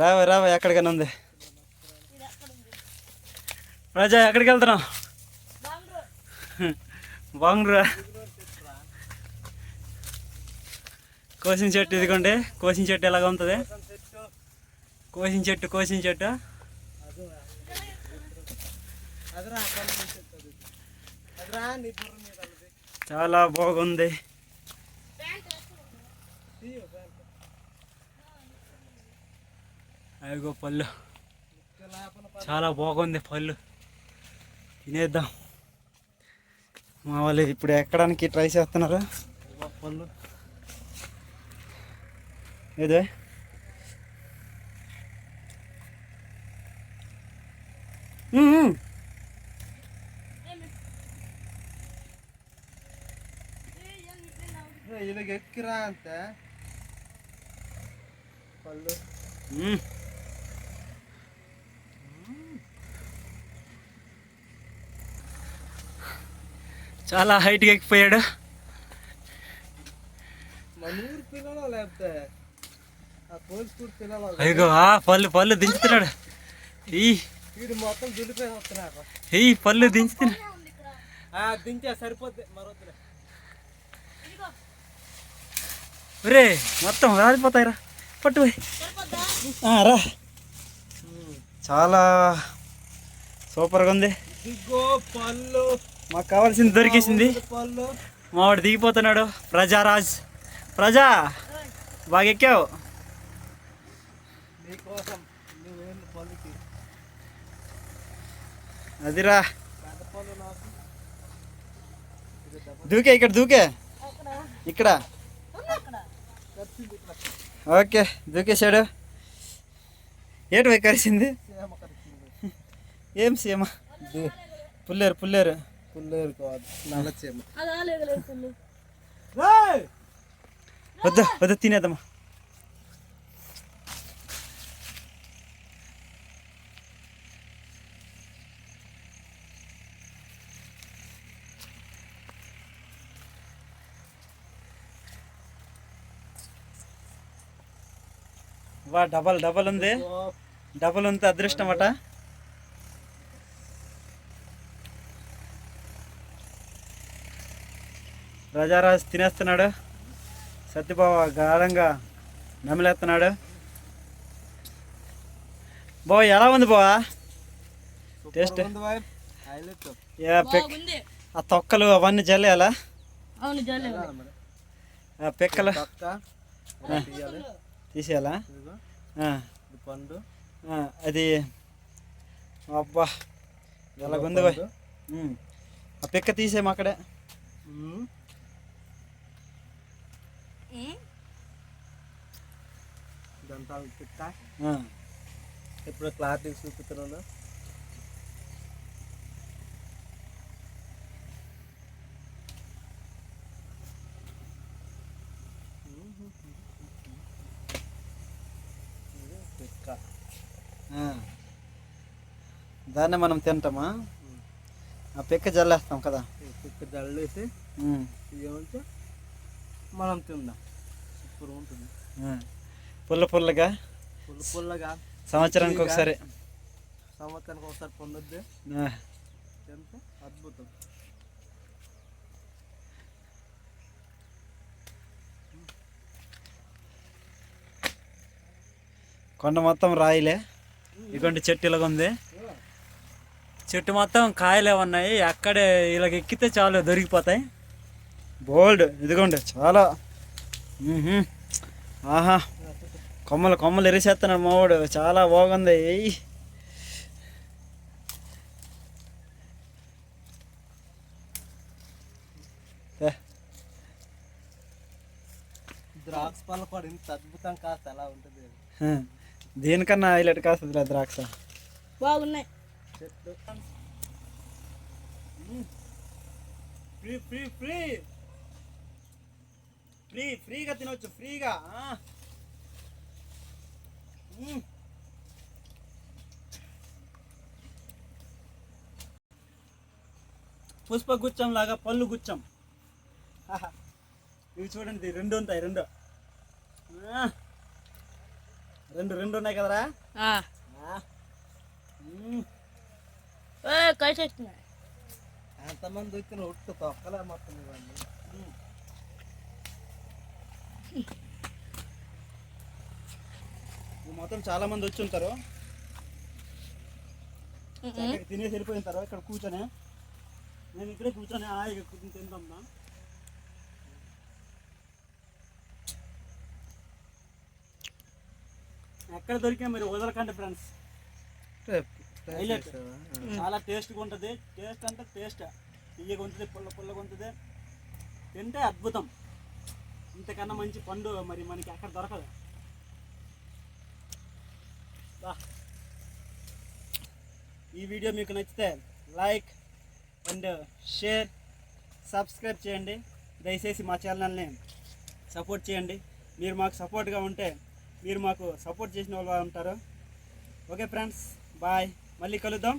రావా రావా ఎక్కడికైనా ఉంది. రాజా ఎక్కడికి వెళ్తున్నావు? బాగుండ్రా కోసిన చెట్టు ఇదిగోండి కోసిన చెట్టు ఎలాగ ఉంటుంది? కోసిన చెట్టు కోసిన చెట్టు. చాలా బాగుంది. అదిగో పళ్ళు. చాలా బాగుంది పళ్ళు. తినేద్దాం. మా వాళ్ళు ఇప్పుడు ఎక్కడానికి ట్రై చేస్తున్నారు? పళ్ళు. ఏదే? ఇలాగ ఎక్కిరా అంతే. పళ్ళు. చాలా హైట్గా ఎక్కిపోయాడు. అయ్యో ఆ పళ్ళు పళ్ళు దించుతున్నాడు. ఈ ఈ పళ్ళు దించుతున్నాడు ఆ దించా సరిపోద్ది ఒరే మొత్తం రాలిపోతాయిరా. పట్టు పోయి. ఆ, రా. చాలా సూపర్గా ఉంది. మాకు కావాల్సింది దొరికేసింది. మావాడు దిగిపోతున్నాడు. ప్రజారాజ్ ప్రజా బాగా ఎక్కావు అదిరా. దూకే ఇక్కడ దూకే. ఇక్కడ. ఓకే దూకేశాడు. ఏటు పోయి కరిసింది సేమ ఖర్చింది ఏం సీమ? పుల్లేరు పుల్లేరు. పుల్లేరు కాదు నల్ల వద్దు వద్దు తినేద్దామా వా డబల్ డబల్ ఉంది. డబల్ ఉంది అదృష్టం అట. రాజారాజు తినేస్తున్నాడు. సత్యబావ గాఢంగా నమిలేస్తున్నాడు. బావ ఎలా ఉంది బావా? టేస్ట్? ఆ తొక్కలు అవన్నీ జల్లేయాలా ఆ పిక్కలు? తీసేయాలా? పండు. అది అబ్బా ఎలాగుంది. ఆ పిక్క తీసేమో అక్కడే ఉమ్. ఇదంతా పిక్క ఆ, ఇప్పుడు పిక్క ఆ. దాన్నే మనం తింటామా ఆ పిక్క జల్లేస్తాం కదా పిక్క జల్లేసి ఉమ్. మనం తిందాం. సూపర్ ఉంటుంది. పుల్ల పుల్లగా? పుల్ల పుల్లగా. సంవత్సరానికి ఒకసారి. సంవత్సరానికి ఒకసారి పొందొద్దు. ఎంత అద్భుతం. కొండ మొత్తం రాయిలే. ఇటువంటి చెట్టు ఇలాగ ఉంది చెట్టు మొత్తం కాయలే ఉన్నాయి. అక్కడే ఇలాగ ఎక్కితే చాలు దొరికిపోతాయి. బోల్డ్. ఇదిగోండి చాలా. ఆహా. కొమ్మలు కొమ్మలు ఎరిసేస్తున్నాడు మావాడు. చాలా బాగుంది. ద్రాక్ష పళ్ళ కూడా ఇంత అద్భుతం కాస్త ఎలా ఉంటుంది? హ. దేనికన్నా హైలైట్ కాస్తుంది ద్రాక్ష? బాగున్నాయి. చెట్టు. Free free free. ఫ్రీ ఫ్రీగా తినవచ్చు ఫ్రీగా. పుష్ప గుచ్చం లాగా పళ్ళు గుచ్చం. ఇవి చూడండి రెండు ఉంటాయి రెండు. రెండు రెండు ఉన్నాయి కదరా. ఏ కలిసేస్తున్నాయి ఎంతమంది వచ్చిన ఒట్టు తొక్కలే మొత్తం ఇవన్నీ. ఈ మొత్తం చాలా మంది వచ్చి ఉంటారు. తినేసి వెళ్ళిపోయిన తర్వాత ఇక్కడ కూర్చొని. నేను ఇక్కడే కూర్చొని హాయిగా కూర్చొని తింటాం ఎక్కడ దొరికా మీరు వదలకండి ఫ్రెండ్స్ హైలైట్. చాలా టేస్ట్గా ఉంటుంది. టేస్ట్ అంటే టేస్ట్. తీయగా ఉంటుంది పుల్ల పుల్లగా ఉంటుంది. తింటే అద్భుతం. ఇంతకన్నా మంచి పండు మరి మనకి ఎక్కడ దొరకదు. బా. ఈ వీడియో మీకు నచ్చితే లైక్ అండ్ షేర్ సబ్స్క్రైబ్ చేయండి. దయచేసి మా ఛానల్ని సపోర్ట్ చేయండి. మీరు మాకు సపోర్ట్గా ఉంటే మీరు మాకు సపోర్ట్ చేసిన వాళ్ళు ఉంటారు. Okay friends bye. మళ్ళీ కలుద్దాం.